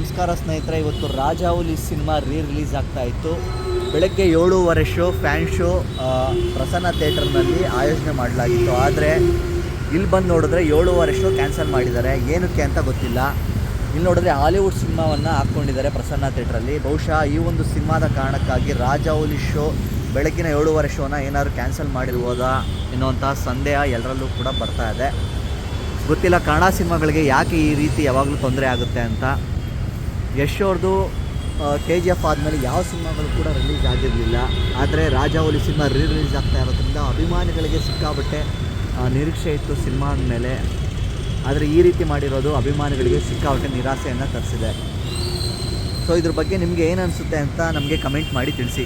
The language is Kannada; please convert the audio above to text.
ನಮಸ್ಕಾರ ಸ್ನೇಹಿತರೆ, ಇವತ್ತು ರಾಜಾವುಲಿ ಸಿನಿಮಾ ರೀ ರಿಲೀಸ್ ಆಗ್ತಾ ಇತ್ತು. ಬೆಳಗ್ಗೆ ಏಳೂವರೆ ಶೋ ಫ್ಯಾನ್ ಶೋ ಪ್ರಸನ್ನ ಥಿಯೇಟರ್ನಲ್ಲಿ ಆಯೋಜನೆ ಮಾಡಲಾಗಿತ್ತು. ಆದರೆ ಇಲ್ಲಿ ಬಂದು ನೋಡಿದ್ರೆ ಏಳೂವರೆ ಶೋ ಕ್ಯಾನ್ಸಲ್ ಮಾಡಿದ್ದಾರೆ. ಏನಕ್ಕೆ ಅಂತ ಗೊತ್ತಿಲ್ಲ. ಇಲ್ಲಿ ನೋಡಿದ್ರೆ ಹಾಲಿವುಡ್ ಸಿನಿಮಾವನ್ನು ಹಾಕ್ಕೊಂಡಿದ್ದಾರೆ ಪ್ರಸನ್ನ ಥಿಯೇಟ್ರಲ್ಲಿ ಬಹುಶಃ ಈ ಒಂದು ಸಿನಿಮಾದ ಕಾರಣಕ್ಕಾಗಿ ರಾಜಾವುಲಿ ಶೋ ಬೆಳಗಿನ ಏಳೂವರೆ ಶೋನ ಏನಾದರೂ ಕ್ಯಾನ್ಸಲ್ ಮಾಡಿರ್ಬೋದಾ ಎನ್ನುವಂಥ ಸಂದೇಹ ಎಲ್ಲರಲ್ಲೂ ಕೂಡ ಬರ್ತಾ ಇದೆ. ಗೊತ್ತಿಲ್ಲ ಕನ್ನಡ ಸಿನಿಮಾಗಳಿಗೆ ಯಾಕೆ ಈ ರೀತಿ ಯಾವಾಗಲೂ ತೊಂದರೆ ಆಗುತ್ತೆ ಅಂತ. ಯಶ್ ಅವ್ರದ್ದು ಕೆ ಜಿ ಎಫ್ ಆದಮೇಲೆ ಯಾವ ಸಿನಿಮಾಗಳು ಕೂಡ ರಿಲೀಸ್ ಆಗಿರಲಿಲ್ಲ. ಆದರೆ ರಾಜಾವಲಿ ಸಿನಿಮಾ ರೀ ರಿಲೀಸ್ ಆಗ್ತಾ ಇರೋದ್ರಿಂದ ಅಭಿಮಾನಿಗಳಿಗೆ ಸಿಕ್ಕಾಬಟ್ಟೆ ನಿರೀಕ್ಷೆ ಇತ್ತು ಸಿನಿಮಾ ಮೇಲೆ ಆದರೆ ಈ ರೀತಿ ಮಾಡಿರೋದು ಅಭಿಮಾನಿಗಳಿಗೆ ಸಿಕ್ಕಾಬಟ್ಟೆ ನಿರಾಸೆಯನ್ನು ತರಿಸಿದೆ. ಸೊ ಇದ್ರ ಬಗ್ಗೆ ನಿಮಗೆ ಏನು ಅನಿಸುತ್ತೆ ಅಂತ ನಮಗೆ ಕಮೆಂಟ್ ಮಾಡಿ ತಿಳಿಸಿ.